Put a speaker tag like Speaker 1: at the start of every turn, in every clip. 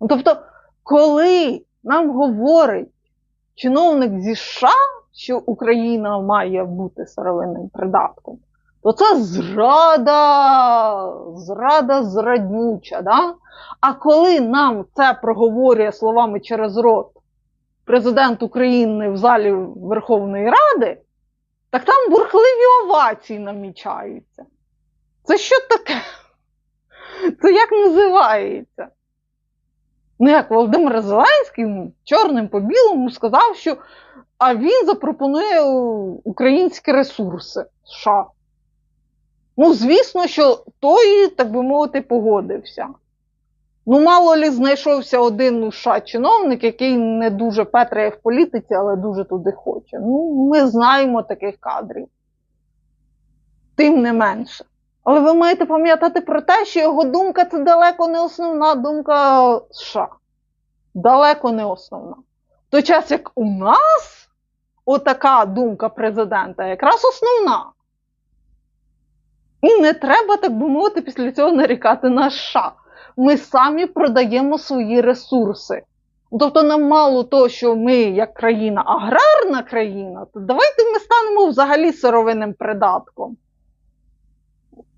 Speaker 1: Ну, Тобто, коли нам говорить чиновник зі США, що Україна має бути сировинним придатком, то це зрада, зрада зраднюча. Да? А коли нам це проговорює словами через рот президент України в залі Верховної Ради, так там бурхливі овації намічаються. Це що таке? Це як називається? Ну, як Володимир Зеленський чорним по білому сказав, що а він запропонує українські ресурси США. Ну, звісно, що той, так би мовити, погодився. Ну, мало лі знайшовся один у США чиновник, який не дуже петряє в політиці, але дуже туди хоче. Ну, ми знаємо таких кадрів. Тим не менше. Але ви маєте пам'ятати про те, що його думка це далеко не основна думка США. Далеко не основна. В той час, як у нас отака думка президента якраз основна. І не треба, так би мовити, після цього нарікати на США. Ми самі продаємо свої ресурси. Тобто нам мало того, що ми, як країна, аграрна країна, то давайте ми станемо взагалі сировинним придатком.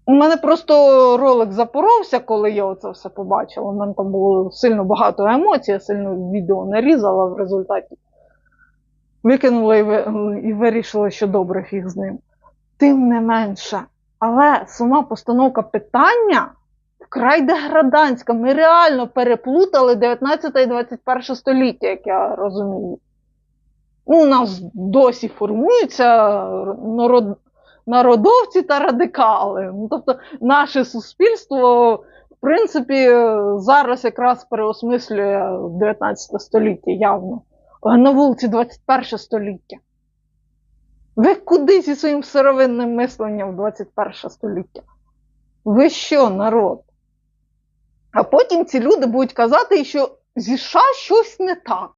Speaker 1: У мене просто ролик запоровся, коли я оце все побачила. У мене там було сильно багато емоцій, я сильно відео не різала в результаті. Викинула і, вирішила, що добре фіг з ним. Тим не менше. Але сама постановка питання вкрай деградантська. Ми реально переплутали 19 і 21 століття, як я розумію. Ну, у нас досі формуються народ, народовці та радикали. Ну, тобто, наше суспільство, в принципі, зараз якраз переосмислює 19 століття явно. На вулиці 21 століття. Ви куди зі своїм сировинним мисленням в 21 століття? Ви що, народ? А потім ці люди будуть казати, що зі США щось не так.